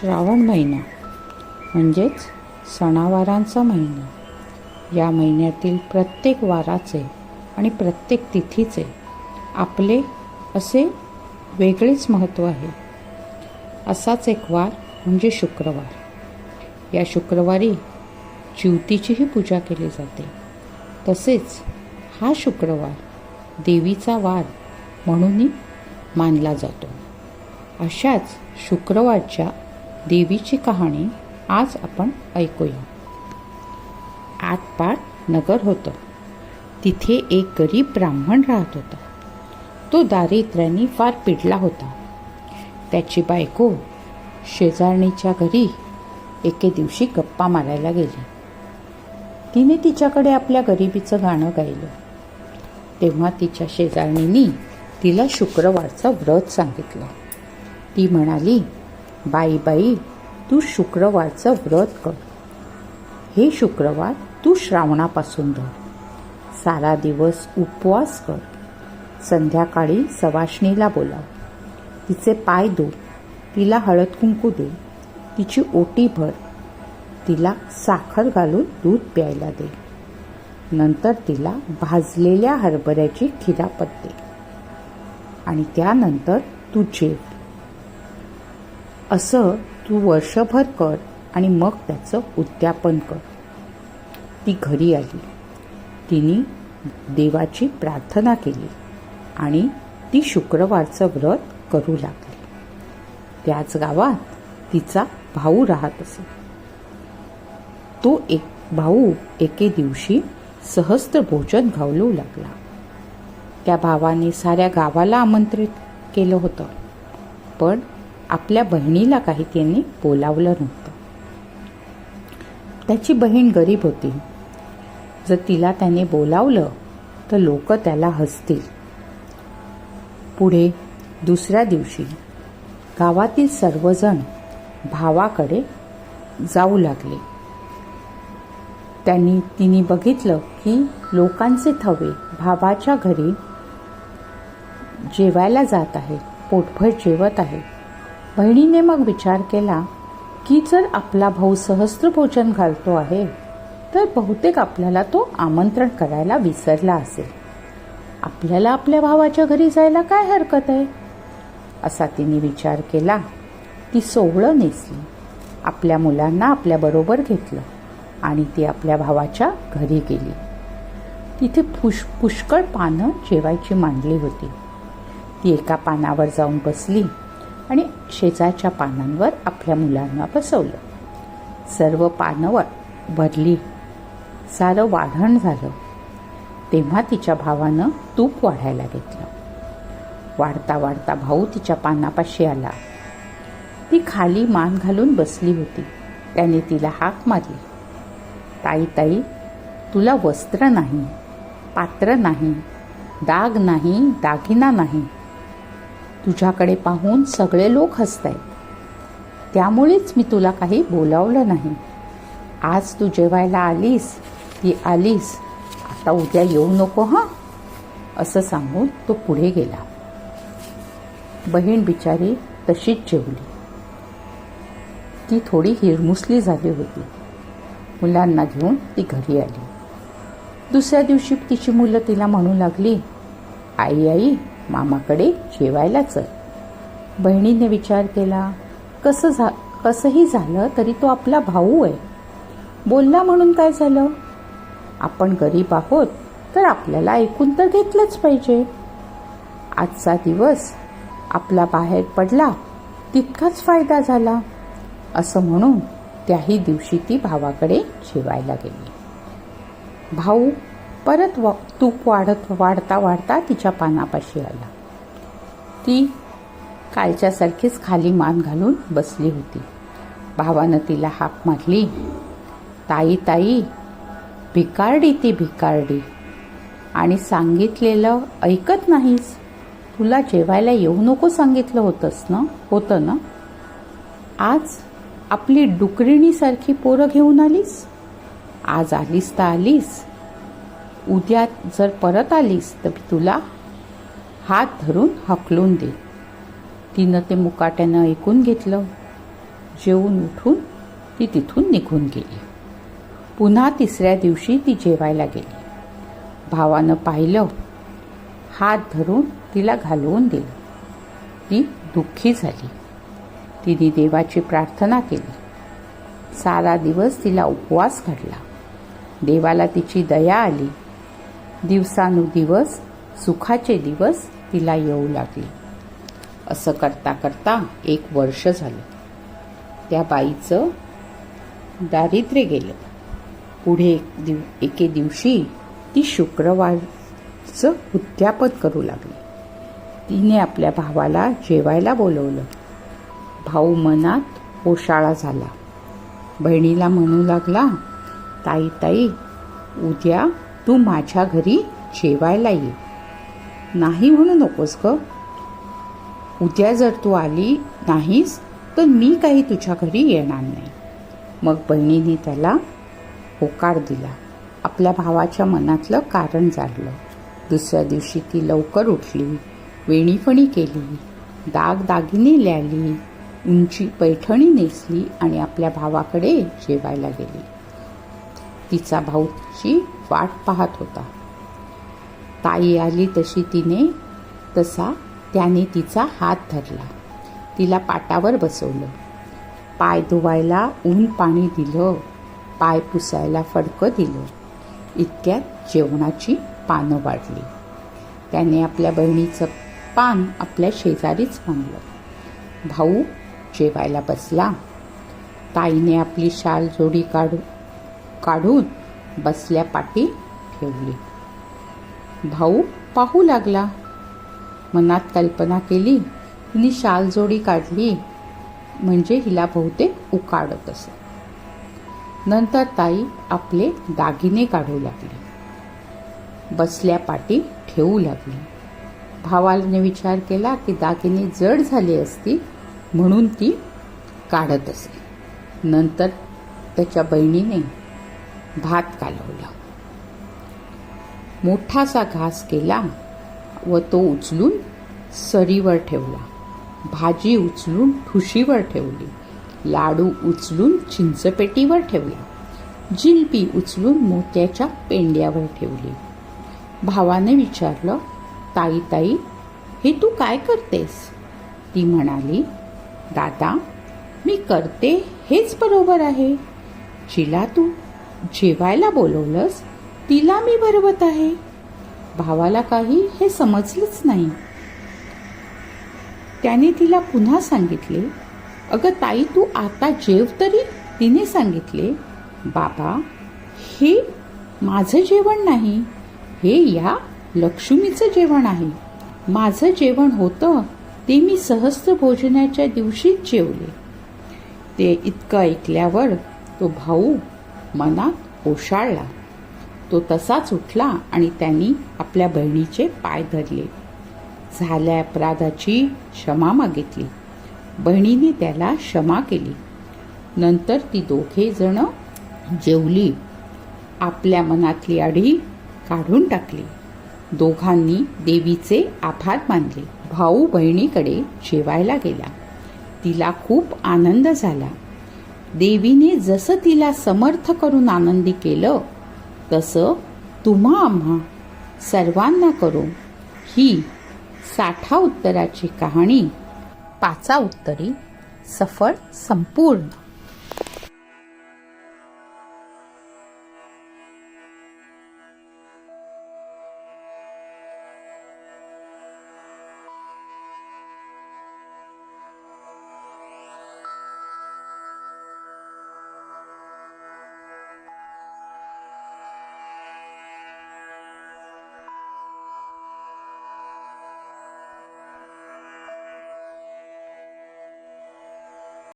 श्रावण महिना म्हणजेच सणावारांचा महिना. या महिन्यातील प्रत्येक वाराचे आणि प्रत्येक तिथीचे आपले असे वेगळेच महत्त्व आहे. असाच एक वार म्हणजे शुक्रवार. या शुक्रवारी ज्योतीचीही पूजा केली जाते. तसेच हा शुक्रवार देवीचा वार म्हणूनही मानला जातो. अशाच शुक्रवारच्या देवीची कहाणी आज आपण ऐकूया. आतपाट नगर होतं. तिथे एक गरीब ब्राह्मण राहत होता. तो दारिद्र्याने फार पिडला होता. त्याची बायको शेजारणीच्या घरी एके दिवशी गप्पा मारायला गेली. तिने तिच्याकडे आपल्या गरिबीचं गाणं गायलं. तेव्हा तिच्या शेजारणीनी तिला शुक्रवारचं व्रत सांगितलं. ती म्हणाली बाई बाई तू शुक्रवारचं व्रत कर. हे शुक्रवार तू श्रावणापासून धर. सारा दिवस उपवास कर. संध्याकाळी सवाष्णीला बोलाव. तिचे पाय दो तिला हळद कुंकू दे. तिची ओटी भर. तिला साखर घालून दूध प्यायला दे. नंतर तिला भाजलेल्या हरभऱ्याची खिरापत दे. आणि त्यानंतर तू जेव. असं तू वर्षभर कर आणि मग त्याचं उद्यापन कर. ती घरी आली. तिने देवाची प्रार्थना केली आणि ती शुक्रवारचं व्रत करू लागली. त्याच गावात तिचा भाऊ राहत असे. तो एक भाऊ एके दिवशी सहस्त्र भोजन घालू लागला. त्या भावाने साऱ्या गावाला आमंत्रित केलं होतं. पण आपल्या बहिणीला काही त्यांनी बोलावलं नव्हतं. त्याची बहीण गरीब होती. जर तिला त्याने बोलावलं तर लोक त्याला हसतील. पुढे दुसऱ्या दिवशी गावातील सर्वजण भावाकडे जाऊ लागले. त्यांनी तिने बघितलं की लोकांचे थवे भावाच्या घरी जेवायला जात आहेत पोटभर जेवत आहेत. बहिणीने मग विचार केला की जर आपला भाऊ सहस्त्र भोजन घालतो आहे तर बहुतेक आपल्याला तो आमंत्रण करायला विसरला असेल. आपल्याला आपल्या भावाच्या घरी जायला काय हरकत आहे? असा तिने विचार केला. ती सोहळं नेसली. आपल्या मुलांना आपल्याबरोबर घेतलं आणि ती आपल्या भावाच्या घरी गेली. तिथे पुष पुष्कळ पानं जेवायची मांडली होती. ती एका पानावर जाऊन बसली. आणि शेजारच्या पानांवर आपल्या मुलांना बसवलं. सर्व पानं भरली. सारं वाढण झालं. तेव्हा तिच्या भावानं तूप वाढायला घेतलं. वाढता वाढता भाऊ तिच्या पानापाशी आला. ती खाली मान घालून बसली होती. त्याने तिला हाक मारली. ताई ताई तुला वस्त्र नाही पात्र नाही दाग नाही दागिना नाही तुझ्याकडे पाहून सगळे लोक हसत आहेत त्यामुळेच मी तुला काही बोलावलं नाही. आज तू जेवायला आलीस ती आलीस आता उद्या येऊ नको हां? असं सांगून तो पुढे गेला. बहीण बिचारी तशीच जेवली. ती थोडी हिरमुसली झाली होती. मुलांना घेऊन ती घरी आली. दुसऱ्या दिवशी तिची मुलं तिला म्हणू लागली आई आई मामाकडे जेवायला चल. बहिणीने विचार केला कसं झा कसंही झालं तरी तो आपला भाऊ आहे. बोलला म्हणून काय झालं? आपण गरीब आहोत तर आपल्याला ऐकून तर घेतलंच पाहिजे. आजचा दिवस आपला बाहेर पडला तितकाच फायदा झाला. असं म्हणून त्याही दिवशी ती भावाकडे जेवायला गेली. भाऊ परत व तूप वाढत वाढता वाढता तिच्या पानापाशी आला. ती कालच्यासारखीच खाली मान घालून बसली होती. भावानं तिला हाक मारली. ताई ताई भिकारडी ती भिकारडी. आणि सांगितलेलं ऐकत नाहीस? तुला जेवायला येऊ नको सांगितलं होतंस ना? होतं ना? आज आपली डुकरिणीसारखी पोरं घेऊन आलीस? आज आलीस तर आलीस. उद्या जर परत आलीस तर मी तुला हात धरून हकलून दे. तिनं ते मुकाट्यानं ऐकून घेतलं. जेवून उठून ती तिथून निघून गेली. पुन्हा तिसऱ्या दिवशी ती जेवायला गेली. भावानं पाहिलं. हात धरून तिला घालवून दिलं. ती दुःखी झाली. तिने देवाची प्रार्थना केली. सारा दिवस तिला उपवास घडला. देवाला तिची दया आली. दिवसानुदिवस सुखाचे दिवस तिला येऊ लागले. असं करता करता एक वर्ष झालं. त्या बाईचं दारिद्र्य गेलं. पुढे एक दिव एके दिवशी ती शुक्रवारचं उद्यापन करू लागली. तिने आपल्या भावाला जेवायला बोलवलं. भाऊ मनात ओशाळा झाला. बहिणीला म्हणू लागला ताई ताई उद्या तू माझ्या घरी जेवायला ये. नाही म्हणू नकोस ग. उद्या जर तू आली नाहीस तर मी काही तुझ्या घरी येणार नाही. मग बहिणीने त्याला होकार दिला. आपल्या भावाच्या मनातलं कारण जाणलं. दुसऱ्या दिवशी ती लवकर उठली. वेणीफणी केली. दाग दागिने ल्याली. उंची पैठणी नेसली आणि आपल्या भावाकडे जेवायला गेली. तिचा भाऊची वाट पाहत होता. ताई आली तशी तिने तसा त्याने तिचा हात धरला. तिला पाटावर बसवलं. पाय धुवायला ऊन पाणी दिलं. पाय पुसायला फडकं दिलं. इतक्यात जेवणाची पानं वाढली. त्याने आपल्या बहिणीचं पान आपल्या शेजारीच मांडलं. भाऊ जेवायला बसला. ताईने आपली शाल जोडी काढू काढून बसल्या पाठी ठेवली. भाऊ पाहू लागला. मनात कल्पना केली हिने शाल जोडी काढली म्हणजे हिला बहुतेक उकाडत असे. नंतर ताई आपले दागिने काढू लागली. बसल्या पाठी ठेवू लागली. भावाने विचार केला की दागिने जड झाले असती म्हणून ती काढत असे. नंतर त्याच्या बहिणीने भात कालवला मोठासा घास केला व तो उचलून सरीवर ठेवला. भाजी उचलून ठुशीवर ठेवली. लाडू उचलून चिंचपेटीवर ठेवला. जिलबी उचलून मोत्याच्या पेंड्यावर ठेवली. भावाने विचारलं ताई ताई हे तू काय करतेस? ती म्हणाली दादा मी करते हेच बरोबर आहे. चिला तू. जेवायला बोलवलंस तिला मी भरवत आहे. भावाला काही हे समजलंच नाही. त्याने तिला पुन्हा सांगितले अगं ताई तू आता जेव तरी. तिने सांगितले बाबा हे माझं जेवण नाही हे या लक्ष्मीचं जेवण आहे. माझं जेवण होतं ते मी सहस्त्र भोजनाच्या दिवशीच जेवले. ते इतकं ऐकल्यावर तो भाऊ मनात ओशाळला. तो तसाच उठला आणि त्यांनी आपल्या बहिणीचे पाय धरले. झाल्या अपराधाची क्षमा मागितली. बहिणीने त्याला क्षमा केली. नंतर ती दोघे जण जेवली. आपल्या मनातली अढी काढून टाकली. दोघांनी देवीचे आभार मानले. भाऊ बहिणीकडे जेवायला गेला. तिला खूप आनंद झाला. देवीने जसं तिला समर्थ करून आनंदी केलं तसं तुम्हा आम्हा सर्वांना करू. ही साठा उत्तराची कहाणी. पाचा उत्तरी सफळ संपूर्ण.